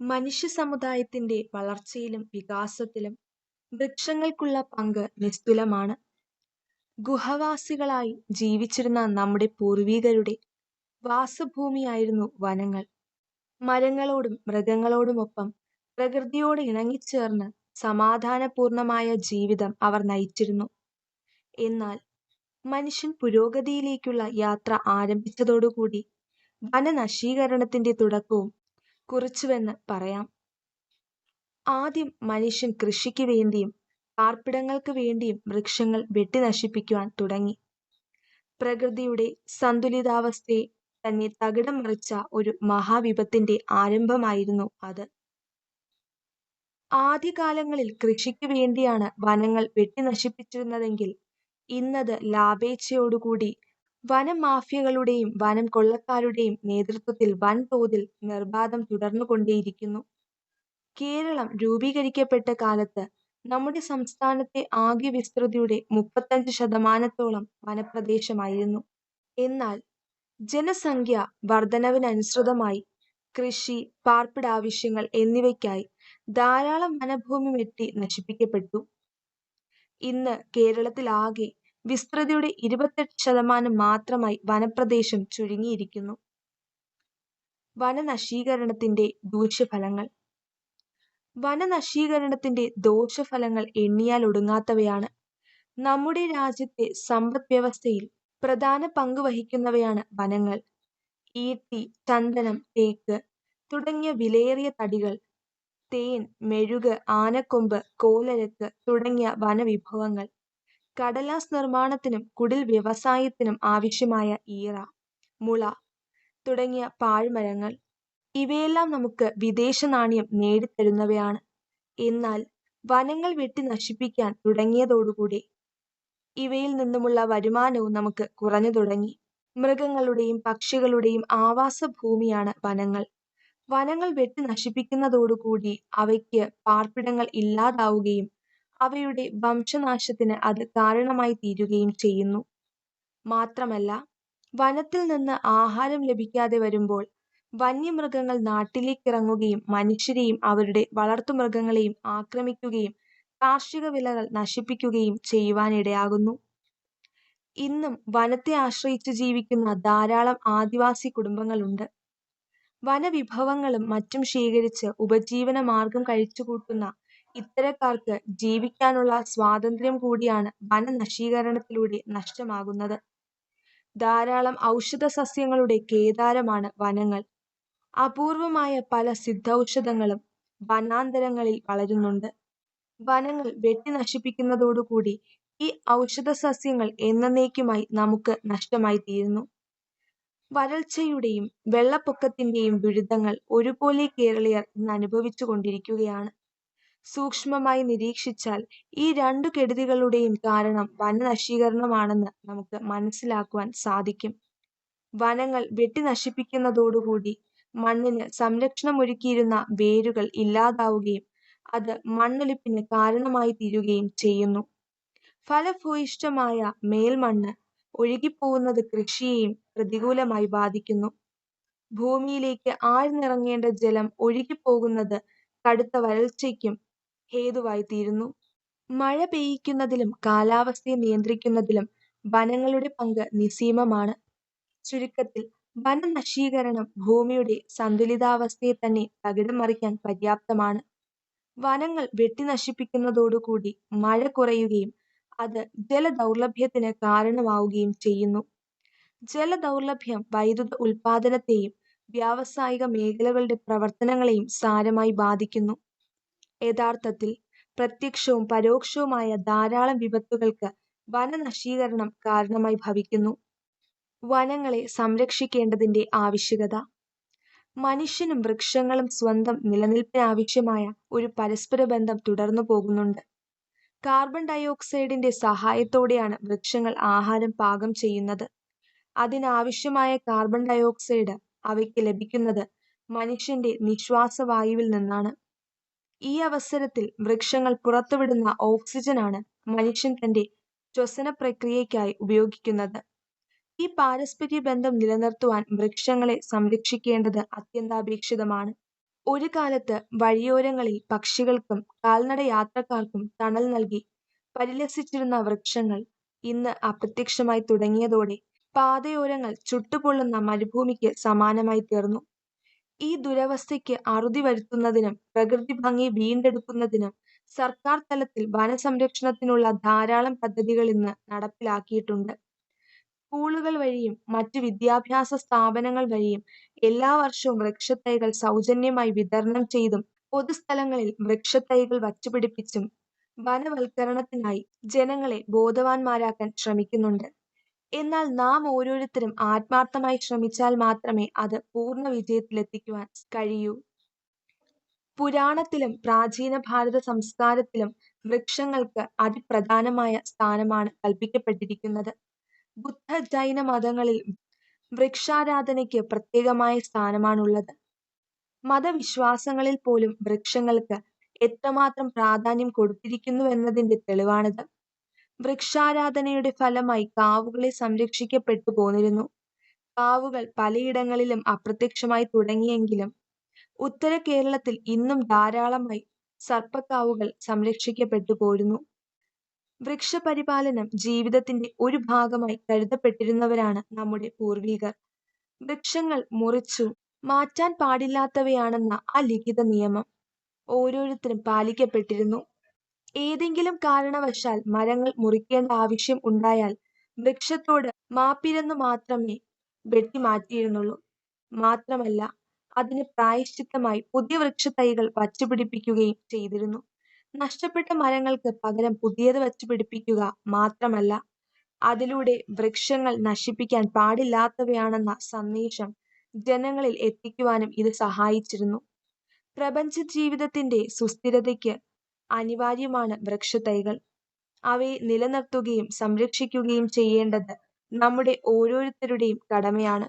മനുഷ്യസമുദായത്തിന്റെ വളർച്ചയിലും വികാസത്തിലും വൃക്ഷങ്ങൾക്കുള്ള പങ്ക് നിസ്തുലമാണ്. ഗുഹവാസികളായി ജീവിച്ചിരുന്ന നമ്മുടെ പൂർവീകരുടെ വാസഭൂമിയായിരുന്നു വനങ്ങൾ. മരങ്ങളോടും മൃഗങ്ങളോടുമൊപ്പം പ്രകൃതിയോട് ഇണങ്ങിച്ചേർന്ന് സമാധാനപൂർണമായ ജീവിതം അവർ നയിച്ചിരുന്നു. എന്നാൽ മനുഷ്യൻ പുരോഗതിയിലേക്കുള്ള യാത്ര ആരംഭിച്ചതോടുകൂടി വനനശീകരണത്തിന്റെ തുടക്കവും കുറിച്ചുവെന്ന് പറയാം. ആദ്യം മനുഷ്യൻ കൃഷിക്ക് വേണ്ടിയും പാർപ്പിടങ്ങൾക്ക് വേണ്ടിയും വൃക്ഷങ്ങൾ വെട്ടി നശിപ്പിക്കുവാൻ തുടങ്ങി. പ്രകൃതിയുടെ സന്തുലിതാവസ്ഥയെ തന്നെ തകിടം മറിച്ച ഒരു മഹാവിപത്തിന്റെ ആരംഭമായിരുന്നു അത്. ആദ്യകാലങ്ങളിൽ കൃഷിക്ക് വേണ്ടിയാണ് വനങ്ങൾ വെട്ടി നശിപ്പിച്ചിരുന്നതെങ്കിൽ ഇന്നത് ലാഭേച്ഛയോടുകൂടി വനമാഫിയകളുടെയും വനം കൊള്ളക്കാരുടെയും നേതൃത്വത്തിൽ വൻതോതിൽ നിർബാധം തുടർന്നുകൊണ്ടേയിരിക്കുന്നു. കേരളം രൂപീകരിക്കപ്പെട്ട കാലത്ത് നമ്മുടെ സംസ്ഥാനത്തെ ആകെ വിസ്തൃതിയുടെ മുപ്പത്തഞ്ച് ശതമാനത്തോളം വനപ്രദേശമായിരുന്നു. എന്നാൽ ജനസംഖ്യ വർധനവിനനുസൃതമായി കൃഷി, പാർപ്പിട ആവശ്യങ്ങൾ എന്നിവയ്ക്കായി ധാരാളം വനഭൂമി വെട്ടി നശിപ്പിക്കപ്പെട്ടു. ഇന്ന് കേരളത്തിലാകെ വിസ്തൃതിയുടെ ഇരുപത്തെട്ട് ശതമാനം മാത്രമായി വനപ്രദേശം ചുരുങ്ങിയിരിക്കുന്നു. വനനശീകരണത്തിന്റെ ദൂഷ്യഫലങ്ങൾ. വനനശീകരണത്തിന്റെ ദോഷഫലങ്ങൾ എണ്ണിയാൽ ഒടുങ്ങാത്തവയാണ് നമ്മുടെ രാജ്യത്തെ സമ്പദ് വ്യവസ്ഥയിൽ പ്രധാന പങ്ക് വഹിക്കുന്നവയാണ് വനങ്ങൾ. ഈട്ടി, ചന്ദനം, തേക്ക് തുടങ്ങിയ വിലയേറിയ തടികൾ, തേൻ, മെഴുക്, ആനക്കൊമ്പ്, കോലരക്ക് തുടങ്ങിയ വനവിഭവങ്ങൾ, കടലാസ് നിർമ്മാണത്തിനും കുടിൽ വ്യവസായത്തിനും ആവശ്യമായ ഈറ, മുള തുടങ്ങിയ പാഴ്മരങ്ങൾ ഇവയെല്ലാം നമുക്ക് വിദേശ വിദേശനാണ്യം നേടിത്തരുന്നവയാണ്. എന്നാൽ വനങ്ങൾ വെട്ടി നശിപ്പിക്കാൻ തുടങ്ങിയതോടുകൂടി ഇവയിൽ നിന്നുമുള്ള വരുമാനവും നമുക്ക് കുറഞ്ഞു തുടങ്ങി മൃഗങ്ങളുടെയും പക്ഷികളുടെയും ആവാസ ഭൂമിയാണ് വനങ്ങൾ. വനങ്ങൾ വെട്ടി നശിപ്പിക്കുന്നതോടുകൂടി അവയ്ക്ക് പാർപ്പിടങ്ങൾ ഇല്ലാതാവുകയും അവയുടെ വംശനാശത്തിന് അത് കാരണമായി തീരുകയും ചെയ്യുന്നു. മാത്രമല്ല വനത്തിൽ നിന്ന് ആഹാരം ലഭിക്കാതെ വരുമ്പോൾ വന്യമൃഗങ്ങൾ നാട്ടിലേക്ക് ഇറങ്ങുകയും മനുഷ്യരെയും അവരുടെ വളർത്തുമൃഗങ്ങളെയും ആക്രമിക്കുകയും കാർഷിക വിളകൾ നശിപ്പിക്കുകയും ചെയ്യുവാനിടയാകുന്നു. ഇന്നും വനത്തെ ആശ്രയിച്ച് ജീവിക്കുന്ന ധാരാളം ആദിവാസി കുടുംബങ്ങളുണ്ട്. വനവിഭവങ്ങളും മറ്റും ശേഖരിച്ച് ഉപജീവന മാർഗം കഴിച്ചുകൂട്ടുന്ന ഇത്തരക്കാർക്ക് ജീവിക്കാനുള്ള സ്വാതന്ത്ര്യം കൂടിയാണ് വന നശീകരണത്തിലൂടെ നഷ്ടമാകുന്നത്. ധാരാളം ഔഷധ സസ്യങ്ങളുടെ കേദാരമാണ് വനങ്ങൾ. അപൂർവമായ പല സിദ്ധൌഷധങ്ങളും വനാന്തരങ്ങളിൽ വളരുന്നുണ്ട്. വനങ്ങൾ വെട്ടി വെട്ടിനശിപ്പിക്കുന്നതോടുകൂടി ഈ ഔഷധ സസ്യങ്ങൾ എന്നെന്നേക്കുമായി നമുക്ക് നഷ്ടമായി തീരുന്നു വരൾച്ചയുടെയും വെള്ളപ്പൊക്കത്തിന്റെയും ദുരിതങ്ങൾ ഒരുപോലെ കേരളീയർ ഇന്നനുഭവിച്ചുകൊണ്ടിരിക്കുകയാണ്. സൂക്ഷ്മമായി നിരീക്ഷിച്ചാൽ ഈ രണ്ടു കെടുതികളുടെയും കാരണം വനനശീകരണമാണെന്ന് നമുക്ക് മനസ്സിലാക്കുവാൻ സാധിക്കും. വനങ്ങൾ വെട്ടി വെട്ടിനശിപ്പിക്കുന്നതോടുകൂടി മണ്ണിന് സംരക്ഷണമൊരുക്കിയിരുന്ന വേരുകൾ ഇല്ലാതാവുകയും അത് മണ്ണൊലിപ്പിന് കാരണമായിത്തീരുകയും ചെയ്യുന്നു. ഫലഭൂയിഷ്ഠമായ മേൽമണ്ണ് ഒഴുകിപ്പോകുന്നത് കൃഷിയെയും പ്രതികൂലമായി ബാധിക്കുന്നു. ഭൂമിയിലേക്ക് ആഴ്ന്നിറങ്ങേണ്ട ജലം ഒഴുകിപ്പോകുന്നത് കടുത്ത വരൾച്ചയ്ക്കും ഹേതുവായിത്തീരുന്നു. മഴ പെയ്യിക്കുന്നതിലും കാലാവസ്ഥയെ നിയന്ത്രിക്കുന്നതിലും വനങ്ങളുടെ പങ്ക് നിസ്സീമമാണ്. ചുരുക്കത്തിൽ വനനശീകരണം ഭൂമിയുടെ സന്തുലിതാവസ്ഥയെ തന്നെ തകിടം മറിക്കാൻ പര്യാപ്തമാണ്. വനങ്ങൾ വെട്ടിനശിപ്പിക്കുന്നതോടുകൂടി മഴ കുറയുകയും അത് ജലദൗർലഭ്യത്തിന് കാരണമാവുകയും ചെയ്യുന്നു. ജലദൗർലഭ്യം വൈദ്യുത ഉൽപാദനത്തെയും വ്യാവസായിക മേഖലകളുടെ പ്രവർത്തനങ്ങളെയും സാരമായി ബാധിക്കുന്നു. യഥാർത്ഥത്തിൽ പ്രത്യക്ഷവും പരോക്ഷവുമായ ധാരാളം വിപത്തുകൾക്ക് വനനശീകരണം കാരണമായി ഭവിക്കുന്നു. വനങ്ങളെ സംരക്ഷിക്കേണ്ടതിന്റെ ആവശ്യകത. മനുഷ്യനും വൃക്ഷങ്ങളും സ്വന്തം നിലനിൽപ്പിനാവശ്യമായ ഒരു പരസ്പരബന്ധം തുടർന്നുപോകുന്നുണ്ട്. കാർബൺ ഡയോക്സൈഡിന്റെ സഹായത്തോടെയാണ് വൃക്ഷങ്ങൾ ആഹാരം പാകം ചെയ്യുന്നത്. അതിനാവശ്യമായ കാർബൺ ഡയോക്സൈഡ് അവയ്ക്ക് ലഭിക്കുന്നത് മനുഷ്യന്റെ നിശ്വാസവായുവിൽ നിന്നാണ്. ഈ അവസരത്തിൽ വൃക്ഷങ്ങൾ പുറത്തുവിടുന്ന ഓക്സിജനാണ് മനുഷ്യൻ തന്റെ ശ്വസന പ്രക്രിയയ്ക്കായി ഉപയോഗിക്കുന്നത്. ഈ പാരസ്പര്യ ബന്ധം നിലനിർത്തുവാൻ വൃക്ഷങ്ങളെ സംരക്ഷിക്കേണ്ടത് അത്യന്താപേക്ഷിതമാണ്. ഒരു കാലത്ത് വഴിയോരങ്ങളിൽ പക്ഷികൾക്കും കാൽനട യാത്രക്കാർക്കും തണൽ നൽകി പരിലസിച്ചിരുന്ന വൃക്ഷങ്ങൾ ഇന്ന് അപ്രത്യക്ഷമായി തുടങ്ങിയതോടെ പാതയോരങ്ങൾ ചുട്ടുപൊള്ളുന്ന മരുഭൂമിക്ക് സമാനമായി തീർന്നു. ഈ ദുരവസ്ഥയ്ക്ക് അറുതി വരുത്തുന്നതിനും പ്രകൃതി ഭംഗി വീണ്ടെടുക്കുന്നതിനും സർക്കാർ തലത്തിൽ വനസംരക്ഷണത്തിനുള്ള ധാരാളം പദ്ധതികൾ ഇന്ന് നടപ്പിലാക്കിയിട്ടുണ്ട്. സ്കൂളുകൾ വഴിയും മറ്റ് വിദ്യാഭ്യാസ സ്ഥാപനങ്ങൾ വഴിയും എല്ലാ വർഷവും വൃക്ഷത്തൈകൾ സൗജന്യമായി വിതരണം ചെയ്തും പൊതുസ്ഥലങ്ങളിൽ വൃക്ഷത്തൈകൾ വച്ചുപിടിപ്പിച്ചും വനവൽക്കരണത്തിനായി ജനങ്ങളെ ബോധവാന്മാരാക്കാൻ ശ്രമിക്കുന്നുണ്ട്. എന്നാൽ നാം ഓരോരുത്തരും ആത്മാർത്ഥമായി ശ്രമിച്ചാൽ മാത്രമേ അത് പൂർണ വിജയത്തിലെത്തിക്കുവാൻ കഴിയൂ. പുരാണത്തിലും പ്രാചീന ഭാരത സംസ്കാരത്തിലും വൃക്ഷങ്ങൾക്ക് അതിപ്രധാനമായ സ്ഥാനമാണ് കൽപ്പിക്കപ്പെട്ടിരിക്കുന്നത് ബുദ്ധ, ജൈന മതങ്ങളിൽ വൃക്ഷാരാധനയ്ക്ക് പ്രത്യേകമായ സ്ഥാനമാണുള്ളത്. മതവിശ്വാസങ്ങളിൽ പോലും വൃക്ഷങ്ങൾക്ക് എത്രമാത്രം പ്രാധാന്യം കൊടുത്തിരിക്കുന്നു എന്നതിന്റെ തെളിവാണിത്. വൃക്ഷാരാധനയുടെ ഫലമായി കാവുകളെ സംരക്ഷിക്കപ്പെട്ടു പോന്നിരുന്നു. കാവുകൾ പലയിടങ്ങളിലും അപ്രത്യക്ഷമായി തുടങ്ങിയെങ്കിലും ഉത്തര കേരളത്തിൽ ഇന്നും ധാരാളമായി സർപ്പക്കാവുകൾ സംരക്ഷിക്കപ്പെട്ടു പോരുന്നു. വൃക്ഷപരിപാലനം ജീവിതത്തിന്റെ ഒരു ഭാഗമായി കരുതപ്പെട്ടിരുന്നവരാണ് നമ്മുടെ പൂർവികർ. വൃക്ഷങ്ങൾ മുറിച്ചു മാറ്റാൻ പാടില്ലാത്തവയാണെന്ന ആ ലിഖിത നിയമം ഓരോരുത്തരും പാലിക്കപ്പെട്ടിരുന്നു. ഏതെങ്കിലും കാരണവശാൽ മരങ്ങൾ മുറിക്കേണ്ട ആവശ്യം ഉണ്ടായാൽ വൃക്ഷത്തോട് മാപ്പിരന്നു മാത്രമേ വെട്ടി മാറ്റിയിരുന്നുള്ളൂ. മാത്രമല്ല അതിന് പ്രായശ്ചിത്തമായി പുതിയ വൃക്ഷത്തൈകൾ വച്ചുപിടിപ്പിക്കുകയും ചെയ്തിരുന്നു. നഷ്ടപ്പെട്ട മരങ്ങൾക്ക് പകരം പുതിയത് വച്ചുപിടിപ്പിക്കുക മാത്രമല്ല അതിലൂടെ വൃക്ഷങ്ങൾ നശിപ്പിക്കാൻ പാടില്ലാത്തവയാണെന്ന സന്ദേശം ജനങ്ങളിൽ എത്തിക്കുവാനും ഇത് സഹായിച്ചിരുന്നു. പ്രപഞ്ച ജീവിതത്തിന്റെ സുസ്ഥിരതയ്ക്ക് അനിവാര്യമാണ് വൃക്ഷത്തൈകൾ. അവയെ നിലനിർത്തുകയും സംരക്ഷിക്കുകയും ചെയ്യേണ്ടത് നമ്മുടെ ഓരോരുത്തരുടെയും കടമയാണ്.